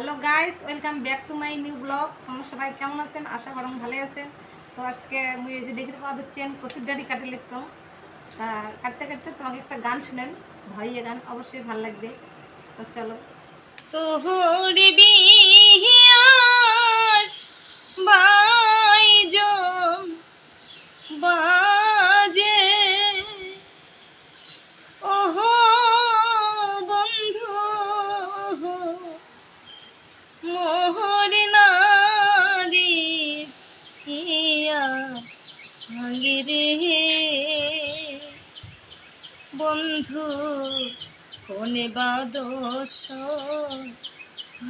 Hello guys welcome back to my new blog তোমার সবাই কেমন আছেন? আশা করম ভালো আছেন। তো আজকে আমি এই যে দেখতে পাওয়া যাচ্ছেন কচুর ডাড়ি কাটে লিখছম কাটতে কাটতে তোমাকে একটা গান শুনেন ভাইয়ে গান অবশ্যই ভালো লাগবে। তো চলো। তো রে। বন্ধু কোনে বাদস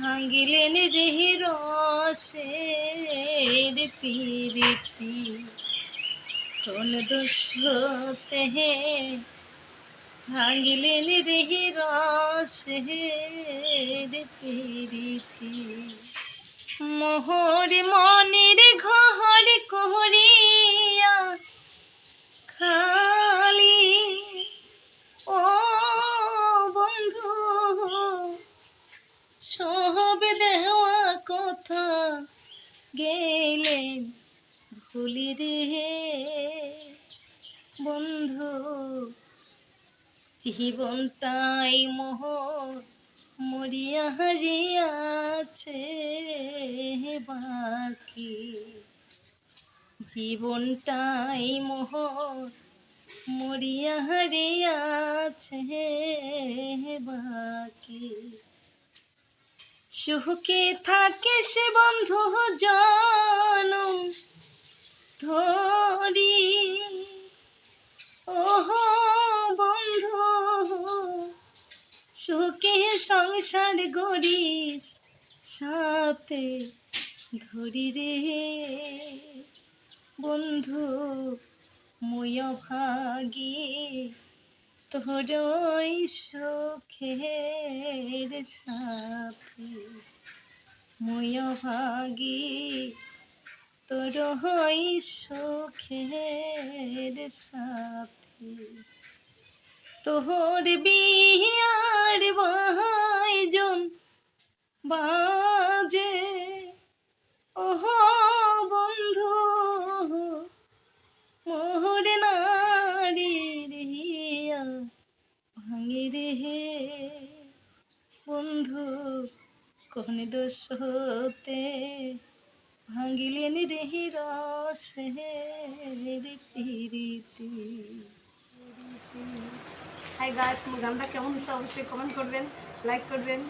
ভাঙিলেন রেহি রসের পিরিতি। কোন দোষতে ভাঙিলেন রেহি রসের পিরিতি। মোহর মনের সব দেওয়া কথা গেলেন ভুলি রে। বন্ধু জীবনটাই মোহ মরিয়া হারিয়াছে বাকি জীবনটাই মোহ মরিয়া হারিয়াছে বাকি সুখে থাকে সে বন্ধু জনম ধরি। ওহো বন্ধু, সুখে সংসার গড়িস, সাথে ধরি রে। বন্ধু, মুয় ভাগি। তোরই সুখের সাথে মুয় ভাগি তোরই সুখের সাথে তোর বিয়ার বাইজন বাজে ভাঙে হে। বন্ধু, কোন দোষ হতে ভাঙিলেন রেহি রসের প্রীতি। হাই গাছ গানটা কেমন হচ্ছে অবশ্যই কমেন্ট করবেন লাইক করবেন।